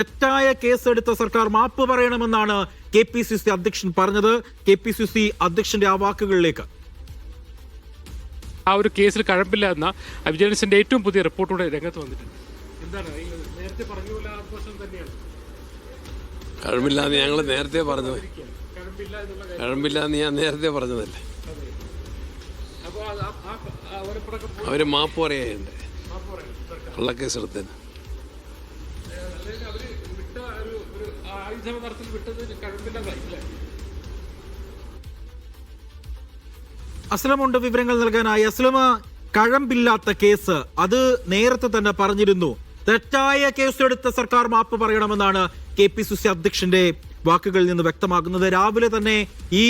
തെറ്റായ കേസെടുത്ത സർക്കാർ മാപ്പ് പറയണമെന്നാണ് കെ പി സി സി അധ്യക്ഷൻ പറഞ്ഞത്. കെ പി സി സി അധ്യക്ഷന്റെ ആ വാക്കുകളിലേക്ക്. ആ ഒരു കേസിൽ കഴമ്പില്ല എന്ന വിജിലൻസിന്റെ ഏറ്റവും പുതിയ റിപ്പോർട്ടോടെ രംഗത്ത് വന്നിട്ടുണ്ട്. എന്താണ്? നേരത്തെ പറഞ്ഞ പോലെ ആത്മവശം തന്നെയാണ്. കഴമ്പില്ലാന്ന് ഞങ്ങൾ നേരത്തെ പറഞ്ഞത്. കഴമ്പില്ല എന്നുള്ള കാര്യം. കഴമ്പില്ലാന്ന് ഞാൻ നേരത്തെ പറഞ്ഞതല്ലേ? അവർ മാപ്പ് പറയുന്നുണ്ട് കള്ളക്കേസ് അല്ലെങ്കിൽ അവർ ആയുധ നടത്തിൽ വിട്ടത് കഴമ്പില്ലാതായി അല്ലേ അസ്ലമുണ്ട് വിവരങ്ങൾ നൽകാനായി. അസ്ലമ കഴമ്പില്ലാത്ത കേസ്. അത് നേരത്തെ തന്നെ പറഞ്ഞിരുന്നു. തെറ്റായ കേസെടുത്ത സർക്കാർ മാപ്പ് പറയണമെന്നാണ് കെ പി സി സി അധ്യക്ഷന്റെ വാക്കുകളിൽ നിന്ന് വ്യക്തമാകുന്നത്. രാവിലെ തന്നെ ഈ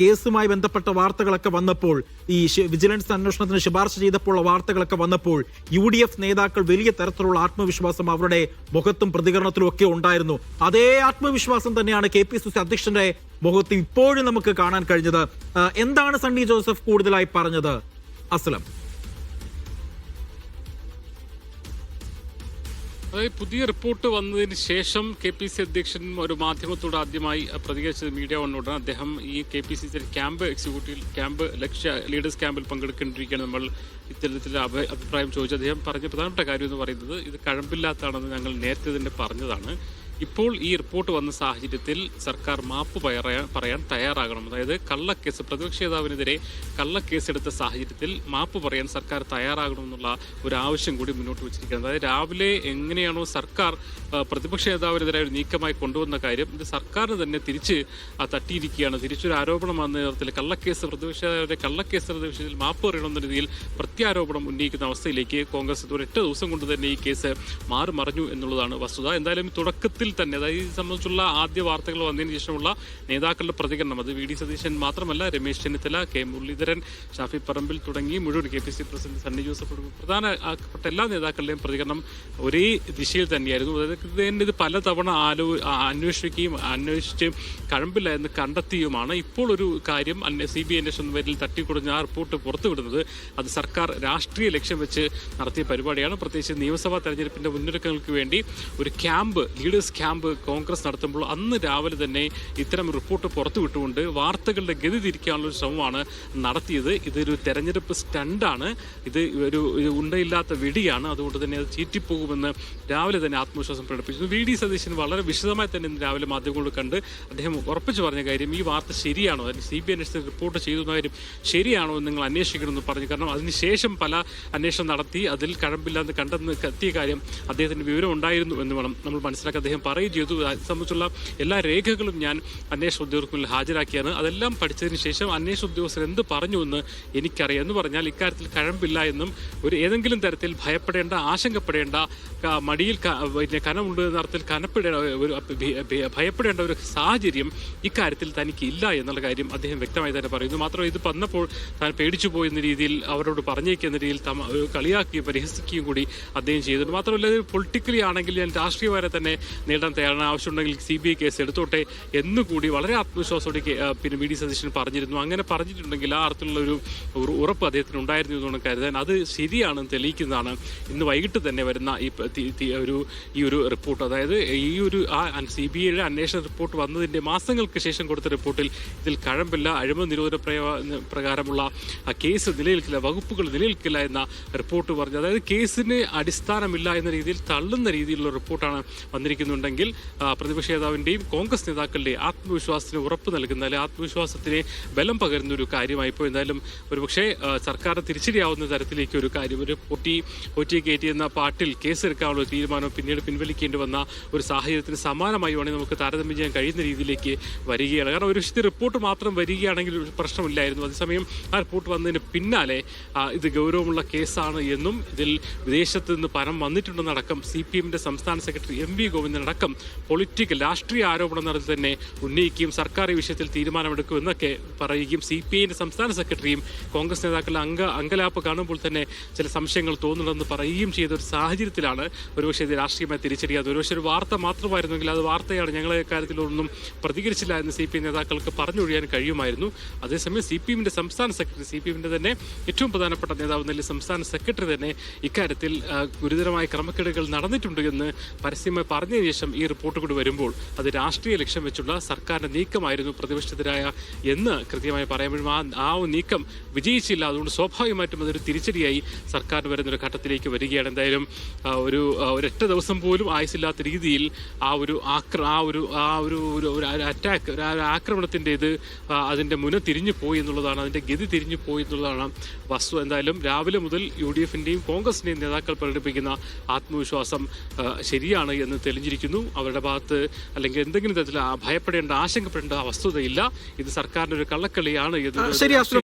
കേസുമായി ബന്ധപ്പെട്ട വാർത്തകളൊക്കെ വന്നപ്പോൾ ഈ വിജിലൻസ് അന്വേഷണത്തിന് ശുപാർശ ചെയ്തപ്പോൾ വാർത്തകളൊക്കെ വന്നപ്പോൾ യു ഡി എഫ് നേതാക്കൾ വലിയ തരത്തിലുള്ള ആത്മവിശ്വാസം അവരുടെ മുഖത്തും പ്രതികരണത്തിലും ഒക്കെ ഉണ്ടായിരുന്നു. അതേ ആത്മവിശ്വാസം തന്നെയാണ് കെ പി സി സി അധ്യക്ഷന്റെ മുഖത്ത് ഇപ്പോഴും നമുക്ക് കാണാൻ കഴിഞ്ഞത്. എന്താണ് സണ്ണി ജോസഫ് കൂടുതലായി പറഞ്ഞത്? അസ്ലം. അതായത് പുതിയ റിപ്പോർട്ട് വന്നതിന് ശേഷം കെ പി സി അധ്യക്ഷൻ ഒരു മാധ്യമത്തോട് ആദ്യമായി പ്രതികരിച്ചത് മീഡിയ വണ്ണോട് അദ്ദേഹം ഈ K P C C camp executive camp Lakshya leaders ക്യാമ്പിൽ പങ്കെടുക്കേണ്ടിരിക്കുകയാണ് നമ്മൾ ഇത്തരത്തിൽ അഭിപ്രായം ചോദിച്ചു അദ്ദേഹം പറഞ്ഞ പ്രധാനപ്പെട്ട കാര്യം എന്ന് പറയുന്നത് ഇത് കഴമ്പില്ലാത്തതാണെന്ന് ഞങ്ങൾ നേരത്തെ തന്നെ പറഞ്ഞതാണ്. ഇപ്പോൾ ഈ റിപ്പോർട്ട് വന്ന സാഹചര്യത്തിൽ സർക്കാർ മാപ്പ് പറയാൻ തയ്യാറാകണം. അതായത് കള്ളക്കേസ് പ്രതിപക്ഷ നേതാവിനെതിരെ കള്ളക്കേസെടുത്ത സാഹചര്യത്തിൽ മാപ്പ് പറയാൻ സർക്കാർ തയ്യാറാകണമെന്നുള്ള ഒരു ആവശ്യം കൂടി മുന്നോട്ട് വെച്ചിരിക്കുന്നത് അതായത് രാവിലെ എങ്ങനെയാണോ സർക്കാർ പ്രതിപക്ഷ നേതാവിനെതിരെ ഒരു നീക്കമായി കൊണ്ടുവന്ന കാര്യം ഇത് സർക്കാരിന് തന്നെ തിരിച്ച് തട്ടിയിരിക്കുകയാണ്. തിരിച്ചൊരു ആരോപണം വന്ന നേതൃത്വത്തിൽ കള്ളക്കേസ് പ്രതിപക്ഷ നേതാവിന്റെ കള്ളക്കേസ് വിഷയത്തിൽ മാപ്പ് പറയണമെന്ന രീതിയിൽ പ്രത്യാരോപണം ഉന്നയിക്കുന്ന അവസ്ഥയിലേക്ക് കോൺഗ്രസ് ഒരു ദിവസം കൊണ്ട് തന്നെ ഈ കേസ് മാറി മറിഞ്ഞു എന്നുള്ളതാണ് വസ്തുത. എന്തായാലും തുടക്കത്തിൽ തന്നെ അതായത് ഇത് സംബന്ധിച്ചുള്ള ആദ്യ വാർത്തകൾ വന്നതിന് ശേഷമുള്ള നേതാക്കളുടെ പ്രതികരണം. അത് വി ഡി സതീശൻ മാത്രമല്ല രമേശ് ചെന്നിത്തല കെ മുരളീധരൻ ഷാഫി പറമ്പിൽ തുടങ്ങി മുഴുവൻ K P C president Sunny Joseph പ്രധാനപ്പെട്ട എല്ലാ നേതാക്കളുടെയും പ്രതികരണം ഒരേ ദിശയിൽ തന്നെയായിരുന്നു. അതായത് ഇത് പലതവണ ആലോ അന്വേഷിക്കുകയും അന്വേഷിച്ച് കഴമ്പില്ല എന്ന് കണ്ടെത്തിയുമാണ്. ഇപ്പോൾ ഒരു കാര്യം സി ബി അന്വേഷണം പേരിൽ തട്ടിക്കുടഞ്ഞ ആ റിപ്പോർട്ട് പുറത്തുവിടുന്നത് അത് സർക്കാർ രാഷ്ട്രീയ ലക്ഷ്യം വെച്ച് നടത്തിയ പരിപാടിയാണ്. പ്രത്യേകിച്ച് നിയമസഭാ തെരഞ്ഞെടുപ്പിന്റെ മുന്നൊരുക്കങ്ങൾക്ക് വേണ്ടി ഒരു ക്യാമ്പ് ലീഡേഴ്സ് ക്യാമ്പ് കോൺഗ്രസ് നടത്തുമ്പോൾ അന്ന് രാവിലെ തന്നെ ഇത്തരം റിപ്പോർട്ട് പുറത്തുവിട്ടുകൊണ്ട് വാർത്തകളുടെ ഗതി തിരിക്കാനുള്ള ഒരു ശ്രമമാണ് നടത്തിയത്. ഇതൊരു തെരഞ്ഞെടുപ്പ് സ്റ്റണ്ടാണ് ഇത് ഒരു ഉണ്ടയില്ലാത്ത വെടിയാണ്. അതുകൊണ്ട് തന്നെ അത് ചീറ്റിപ്പോകുമെന്ന് രാവിലെ തന്നെ ആത്മവിശ്വാസം പ്രകടിപ്പിച്ചു. വി ഡി സതീശൻ വളരെ വിശദമായി തന്നെ ഇന്ന് രാവിലെ മാധ്യമങ്ങളിൽ കണ്ട് അദ്ദേഹം ഉറപ്പിച്ചു പറഞ്ഞ കാര്യം ഈ വാർത്ത ശരിയാണോ? അതിന് സി ബി അന്വേഷണത്തിൽ റിപ്പോർട്ട് ചെയ്തു കാര്യം ശരിയാണോ എന്ന് നിങ്ങൾ അന്വേഷിക്കണമെന്ന് പറഞ്ഞു. കാരണം അതിനുശേഷം പല അന്വേഷണം നടത്തി അതിൽ കഴമ്പില്ലാന്ന് കണ്ടെന്ന് എത്തിയ കാര്യം അദ്ദേഹത്തിന് വിവരം ഉണ്ടായിരുന്നു എന്ന് വേണം നമ്മൾ മനസ്സിലാക്കി അദ്ദേഹം പറയുകയും ചെയ്തു. സംബന്ധിച്ചുള്ള എല്ലാ രേഖകളും ഞാൻ അന്വേഷണ ഉദ്യോഗസ്ഥർക്ക് മുന്നിൽ ഹാജരാക്കിയാണ്. അതെല്ലാം പഠിച്ചതിന് ശേഷം അന്വേഷണ ഉദ്യോഗസ്ഥർ എന്ത് പറഞ്ഞു എന്ന് എനിക്കറിയാം. എന്ന് പറഞ്ഞാൽ ഇക്കാര്യത്തിൽ കഴമ്പില്ല എന്നും ഒരു ഏതെങ്കിലും തരത്തിൽ ഭയപ്പെടേണ്ട ആശങ്കപ്പെടേണ്ട മടിയിൽ കനമുണ്ട് എന്ന അർത്ഥത്തിൽ കനപ്പെടേണ്ട ഒരു ഭയപ്പെടേണ്ട ഒരു സാഹചര്യം ഇക്കാര്യത്തിൽ തനിക്ക് ഇല്ല എന്നുള്ള കാര്യം അദ്ദേഹം വ്യക്തമായി തന്നെ പറയുന്നു. മാത്രമല്ല ഇത് വന്നപ്പോൾ താൻ പേടിച്ചു പോയെന്ന രീതിയിൽ അവരോട് പറഞ്ഞേക്കുന്ന രീതിയിൽ തമ കളിയാക്കുകയും പരിഹസിക്കുകയും കൂടി അദ്ദേഹം ചെയ്തിട്ടുണ്ട്. മാത്രമല്ല ഇത് പൊളിറ്റിക്കലി ആണെങ്കിൽ ഞാൻ രാഷ്ട്രീയമായി തന്നെ നേടാൻ തയ്യാറാണ്. ആവശ്യമുണ്ടെങ്കിൽ സി ബി ഐ കേസ് എടുത്തോട്ടെ എന്നുകൂടി വളരെ ആത്മവിശ്വാസത്തോടെ പിന്നെ വി ഡി പറഞ്ഞിരുന്നു. അങ്ങനെ പറഞ്ഞിട്ടുണ്ടെങ്കിൽ ആ അർത്ഥത്തിലുള്ള ഒരു ഉറപ്പ് അദ്ദേഹത്തിന് ഉണ്ടായിരുന്നു എന്നാണ് കരുതാൻ. അത് ശരിയാണെന്ന് തെളിയിക്കുന്നതാണ്. ഇന്ന് വൈകിട്ട് തന്നെ വരുന്ന ഈ ഒരു ഈ ഒരു റിപ്പോർട്ട്. അതായത് ഈ ഒരു ആ സി ബി ഐയുടെ അന്വേഷണ റിപ്പോർട്ട് വന്നതിന്റെ മാസങ്ങൾക്ക് ശേഷം കൊടുത്ത റിപ്പോർട്ടിൽ ഇതിൽ കഴമ്പില്ല അഴിമതി നിരോധന പ്രകാരമുള്ള ആ കേസ് നിലനിൽക്കില്ല വകുപ്പുകൾ നിലനിൽക്കില്ല എന്ന റിപ്പോർട്ട് പറഞ്ഞു. അതായത് കേസിന് അടിസ്ഥാനമില്ല എന്ന രീതിയിൽ തള്ളുന്ന രീതിയിലുള്ള റിപ്പോർട്ടാണ് വന്നിരിക്കുന്നുണ്ടെങ്കിൽ ആ, പ്രതിപക്ഷ നേതാവിന്റെയും കോൺഗ്രസ് നേതാക്കളുടെയും ആത്മവിശ്വാസത്തിന് ഉറപ്പ് നൽകുന്ന അല്ലെങ്കിൽ ആത്മവിശ്വാസത്തിന് ബലം പകരുന്ന ഒരു കാര്യമായിപ്പോൾ എന്തായാലും ഒരുപക്ഷെ സർക്കാർ തിരിച്ചടിയാവുന്ന തരത്തിലേക്ക് ഒരു കാര്യം ഒരു പൊട്ടി ഒറ്റി കയറ്റി എന്ന പാട്ടിൽ കേസെടുക്കാനുള്ള ഒരു തീരുമാനം പിന്നീട് പിൻവലിക്കേണ്ടി വന്ന ഒരു സാഹചര്യത്തിന് സമാനമായി വേണമെങ്കിൽ നമുക്ക് താരതമ്യം ചെയ്യാൻ കഴിയുന്ന രീതിയിലേക്ക് വരികയാണ്. കാരണം ഒരു വിഷയത്തിൽ റിപ്പോർട്ട് മാത്രം വരികയാണെങ്കിൽ ഒരു പ്രശ്നമില്ലായിരുന്നു. അതേസമയം ആ റിപ്പോർട്ട് വന്നതിന് പിന്നാലെ ഇത് ഗൗരവമുള്ള കേസാണ് എന്നും ഇതിൽ വിദേശത്ത് നിന്ന് പണം വന്നിട്ടുണ്ടെന്നടക്കം സി പി എമ്മിന്റെ സംസ്ഥാന സെക്രട്ടറി എം വി ഗോവിന്ദനടക്കം പൊളിറ്റിക്കൽ രാഷ്ട്രീയ ആരോപണം നടത്തി തന്നെ ഉന്നയിക്കുകയും സർക്കാർ ഈ വിഷയത്തിൽ തീരുമാനമെടുക്കും എന്നൊക്കെ പറയുകയും സി പി ഐന്റെ സംസ്ഥാന സെക്രട്ടറിയും കോൺഗ്രസ് നേതാക്കളുടെ അംഗ അംഗലാപ്പ് കാണുമ്പോൾ തന്നെ ചില സംശയങ്ങൾ തോന്നുന്നുണ്ടെന്ന് പറയുകയും ചെയ്ത ഒരു സാഹചര്യത്തിലാണ് ഒരുപക്ഷെ ഇത് രാഷ്ട്രീയമായി തിരിച്ചറിയാതെ ഒരുപക്ഷെ ഒരു വാർത്ത മാത്രമായിരുന്നെങ്കിൽ അത് വാർത്തയാണ് ഞങ്ങളെ കാര്യത്തിലൊന്നും പ്രതികരിച്ചില്ല എന്ന് സി പി നേതാക്കൾക്ക് പറഞ്ഞൊഴിയാൻ കഴിയുമായിരുന്നു. അതേസമയം സി പി എമ്മിന്റെ സംസ്ഥാന സെക്രട്ടറി സി പി എമ്മിന്റെ തന്നെ ഏറ്റവും പ്രധാനപ്പെട്ട നേതാവ് നല്ല സംസ്ഥാന സെക്രട്ടറി തന്നെ ഇക്കാര്യത്തിൽ ഗുരുതരമായ ക്രമക്കേടുകൾ നടന്നിട്ടുണ്ട് എന്ന് പരസ്യമായി പറഞ്ഞതിന് ശേഷം ശേഷം ഈ റിപ്പോർട്ട് കൂടി വരുമ്പോൾ അത് രാഷ്ട്രീയ ലക്ഷ്യം വെച്ചുള്ള സർക്കാരിന്റെ നീക്കമായിരുന്നു പ്രതിപക്ഷത്തിനായ എന്ന് കൃത്യമായി പറയുമ്പോഴും ആ ആ നീക്കം വിജയിച്ചില്ല. അതുകൊണ്ട് സ്വാഭാവികമായിട്ടും അതൊരു തിരിച്ചടിയായി സർക്കാർ വരുന്നൊരു ഘട്ടത്തിലേക്ക് വരികയാണ്. എന്തായാലും ഒരു ഒരൊറ്റ ദിവസം പോലും ആയുസില്ലാത്ത രീതിയിൽ ആ ഒരു ആക്ര ആ ഒരു ആ ഒരു ഒരു അറ്റാക്ക് ഒരു ആക്രമണത്തിന്റെ ഇത് അതിന്റെ മുന തിരിഞ്ഞു പോയി എന്നുള്ളതാണ് അതിന്റെ ഗതി തിരിഞ്ഞു പോയി എന്നുള്ളതാണ് വസ്തു. എന്തായാലും രാവിലെ മുതൽ യു ഡി എഫിന്റെയും കോൺഗ്രസിന്റെയും നേതാക്കൾ പ്രകടിപ്പിക്കുന്ന ആത്മവിശ്വാസം ശരിയാണ് എന്ന് തെളിഞ്ഞിരിക്കുന്നു. അവരുടെ ഭാഗത്ത് അല്ലെങ്കിൽ എന്തെങ്കിലും തരത്തിൽ ഭയപ്പെടേണ്ട ആശങ്കപ്പെടേണ്ട വസ്തുതയില്ല. ഇത് സർക്കാരിന്റെ ഒരു കള്ളക്കളിയാണ്. ഇത് ശരി